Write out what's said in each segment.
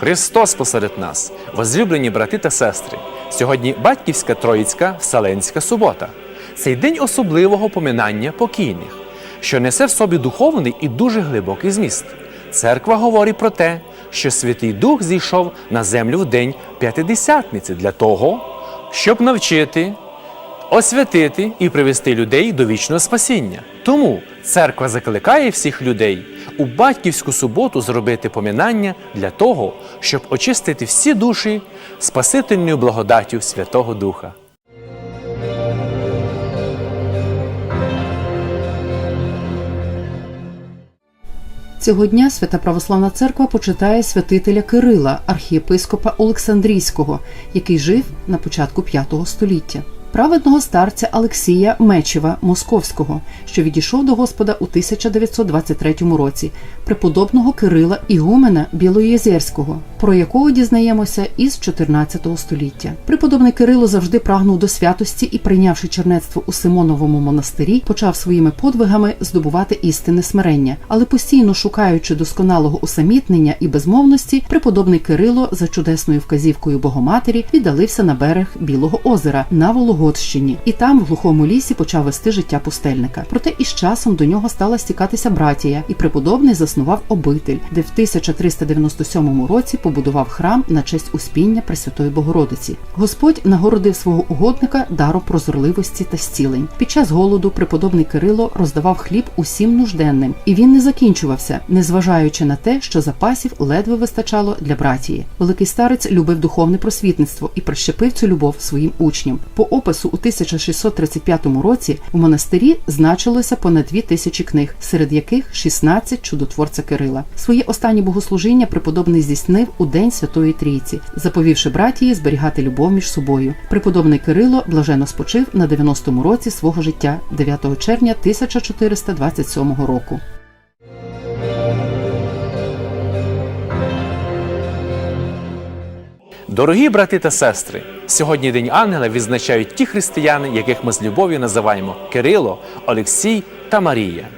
Христос посеред нас, возлюблені брати та сестри. Сьогодні батьківська Троїцька Вселенська субота. Цей день особливого поминання покійних, що несе в собі духовний і дуже глибокий зміст. Церква говорить про те, що Святий Дух зійшов на землю в день П'ятидесятниці для того, щоб навчити, освятити і привести людей до вічного спасіння. Тому церква закликає всіх людей у батьківську суботу зробити поминання для того, щоб очистити всі душі спасительною благодаттю Святого Духа. Цього дня Свята Православна Церква почитає святителя Кирила, архієпископа Олександрійського, який жив на початку V століття. Праведного старця Олексія Мечева Московського, що відійшов до Господа у 1923 році, преподобного Кирила Ігумена Білоєзерського, про якого дізнаємося із 14 століття. Преподобний Кирило завжди прагнув до святості і, прийнявши чернецтво у Симоновому монастирі, почав своїми подвигами здобувати істинне смирення, але постійно шукаючи досконалого усамітнення і безмовності, преподобний Кирило за чудесною вказівкою Богоматері віддалився на берег Білого озера на Вологодщині, і там, в глухому лісі, почав вести життя пустельника. Проте із часом до нього стала стікатися братія, і преподобний заснував обитель, де в 1397 році побудував храм на честь успіння Пресвятої Богородиці. Господь нагородив свого угодника даром прозорливості та зцілень. Під час голоду преподобний Кирило роздавав хліб усім нужденним, і він не закінчувався, незважаючи на те, що запасів ледве вистачало для братії. Великий старець любив духовне просвітництво і прищепив цю любов своїм учням. По опису у 1635 році у монастирі значилося понад дві тисячі книг, серед яких 16 чудотворця Кирила. Своє останнє богослужіння преподобний здійснив у день Святої Трійці, заповівши братії зберігати любов між собою. Преподобний Кирило блаженно спочив на 90-му році свого життя 9 червня 1427 року. Дорогі брати та сестри, сьогодні День Ангела відзначають ті християни, яких ми з любов'ю називаємо Кирило, Олексій та Марія.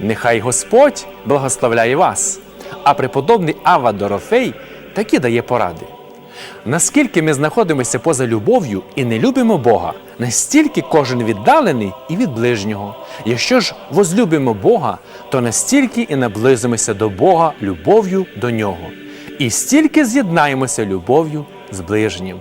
Нехай Господь благословляє вас, а преподобний Ава Дорофей такі дає поради. Наскільки ми знаходимося поза любов'ю і не любимо Бога, настільки кожен віддалений і від ближнього. Якщо ж возлюбимо Бога, то настільки і наблизимося до Бога любов'ю до Нього, і стільки з'єднаємося любов'ю з ближнім.